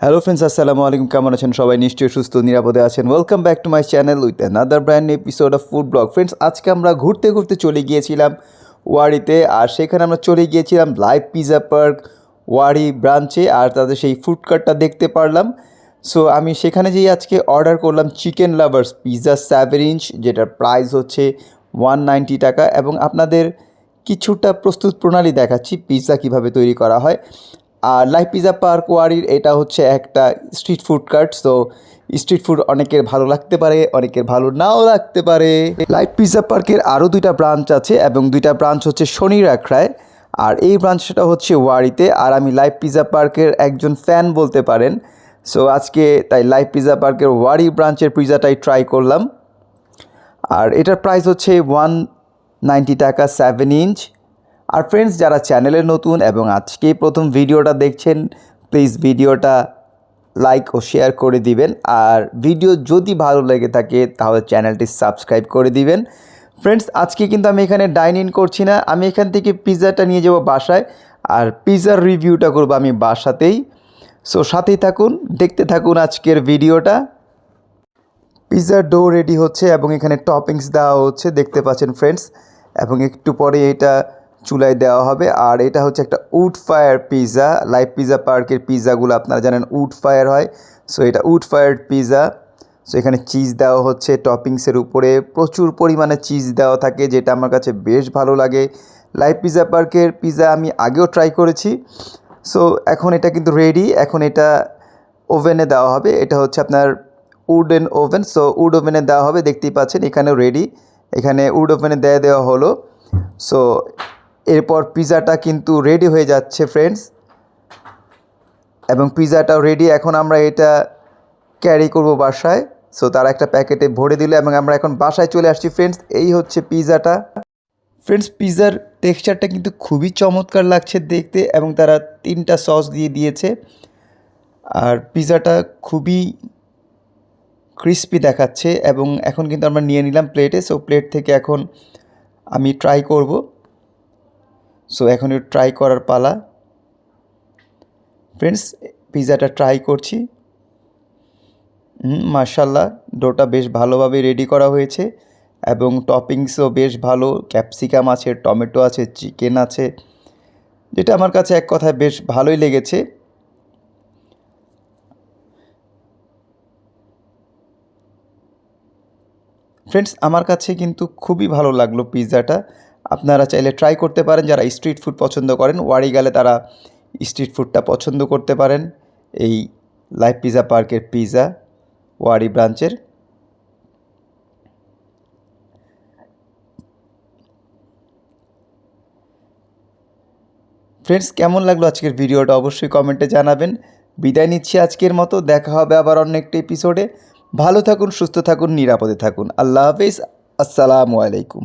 Hello friends আসসালামু আলাইকুম কেমন আছেন সবাই? নিশ্চয়ই সুস্থ, নিরাপদে আছেন। Welcome back to my channel with another brand episode of food blog friends আজকে আমরা ঘুরতে ঘুরতে চলে গিয়েছিলাম ওয়ারিতে, আর সেখানে আমরা চলে গিয়েছিলাম লাইভ পিজা পার্ক ওয়ারি ব্রাঞ্চে, আর তাদের সেই ফুড কার্টটা দেখতে পারলাম। সো আমি সেখানে যেই আজকে অর্ডার করলাম chicken lovers pizza seven inch যেটার প্রাইস হচ্ছে ওয়ান নাইনটি টাকা। এবং আপনাদের কিছুটা প্রস্তুত প্রণালী দেখাচ্ছি পিৎজা কীভাবে তৈরি করা হয়। আর লাইফ পিজা পার্ক ওয়ারির এটা হচ্ছে একটা street food cart so street food অনেকের ভালো লাগতে পারে, অনেকের ভালো নাও লাগতে পারে। লাইফ পিজা পার্কের আরও দুইটা ব্রাঞ্চ আছে এবং দুইটা ব্রাঞ্চ হচ্ছে শনি রাখরায় আর এই ব্রাঞ্চটা হচ্ছে ওয়ারিতে, আর আমি লাইভ পিজা পার্কের একজন ফ্যান বলতে পারেন। সো আজকে তাই লাইভ পিজা পার্কের ওয়ারি ব্রাঞ্চের পিজাটাই ট্রাই করলাম। আর এটার প্রাইস হচ্ছে ওয়ান নাইনটি টাকা সেভেন ইঞ্চ আর ফ্রেন্ডস যারা চ্যানেলে নতুন এবং আজকেই প্রথম ভিডিওটা দেখছেন প্লিজ ভিডিওটা লাইক ও শেয়ার করে দিবেন। আর ভিডিও যদি ভালো লেগে থাকে, তাহলে চ্যানেলটি সাবস্ক্রাইব করে দিবেন। ফ্রেন্ডস আজকে কিন্তু আমি এখানে ডাইন ইন করছি না। আমি এখান থেকে পিৎজাটা নিয়ে যাব বাসায়। আর পিৎজার রিভিউটা করব আমি বাসাতেই। সো সাথেই থাকুন, দেখতে থাকুন আজকের ভিডিওটা। পিৎজার ডো রেডি হচ্ছে এবং এখানে টপিংস দেওয়া হচ্ছে, দেখতে পাচ্ছেন ফ্রেন্ডস এবং একটু পরে এটা চুলায় দেওয়া হবে। আর এটা হচ্ছে একটা wood fire pizza live pizza পার্কের পিৎজাগুলো আপনারা জানেন উড ফায়ার হয়। সো এটা উড ফায়ার পিৎজা সো এখানে চিজ দেওয়া হচ্ছে টপিংসের উপরে। প্রচুর পরিমাণে চিজ দেওয়া থাকে, যেটা আমার কাছে বেশ ভালো লাগে। লাইভ পিৎজা পার্কের পিৎজা আমি আগেও ট্রাই করেছি। সো এখন এটা কিন্তু রেডি। এখন এটা ওভেনে দেওয়া হবে। এটা হচ্ছে আপনার উডেন ওভেন। সো উড ওভেনে দেওয়া হবে। দেখতেই পাচ্ছেন এখানেও রেডি। এখানে উড ওভেনে দেওয়া দেওয়া হলো। সো এরপর পিৎজাটা কিন্তু রেডি হয়ে যাচ্ছে ফ্রেন্ডস এবং পিৎজাটাও রেডি এখন আমরা এটা ক্যারি করব বাসায়। সো তারা একটা প্যাকেটে ভরে দিল এবং আমরা এখন বাসায় চলে আসছি ফ্রেন্ডস এই হচ্ছে পিৎজাটা ফ্রেন্ডস পিৎজার টেক্সচারটা কিন্তু খুবই চমৎকার লাগছে দেখতে এবং তারা তিনটা সস দিয়ে দিয়েছে। আর পিৎজাটা খুবই ক্রিস্পি দেখাচ্ছে এবং এখন কিন্তু আমরা নিয়ে নিলাম প্লেটে সো প্লেট থেকে এখন আমি ট্রাই করব। সো এখন ট্রাই করার পালা। ফ্রেন্ডস পিৎজাটা ট্রাই করছি। মার্শাল্লাহ ডোটা বেশ ভালোভাবে রেডি করা হয়েছে এবং টপিংসও বেশ ভালো। ক্যাপসিকাম আছে টমেটো আছে চিকেন আছে। যেটা আমার কাছে এক কথায় বেশ ভালোই লেগেছে। ফ্রেন্ডস আমার কাছে কিন্তু খুবই ভালো লাগল পিৎজাটা আপনারা চাইলে ট্রাই করতে পারেন। যারা স্ট্রিট ফুড পছন্দ করেন, ওয়ারি গেলে তারা স্ট্রিট ফুডটা পছন্দ করতে পারেন। এই লাইভ পিৎজা পার্কের পিৎজা ওয়ারি ব্রাঞ্চের। ফ্রেন্ডস কেমন লাগল আজকের ভিডিওটা? অবশ্যই কমেন্টে জানাবেন। বিদায় নিচ্ছি আজকের মতো। দেখা হবে আবার অন্য একটা এপিসোডে ভালো থাকুন, সুস্থ থাকুন, নিরাপদে থাকুন। আল্লাহ হাফিজ। আসসালামু আলাইকুম।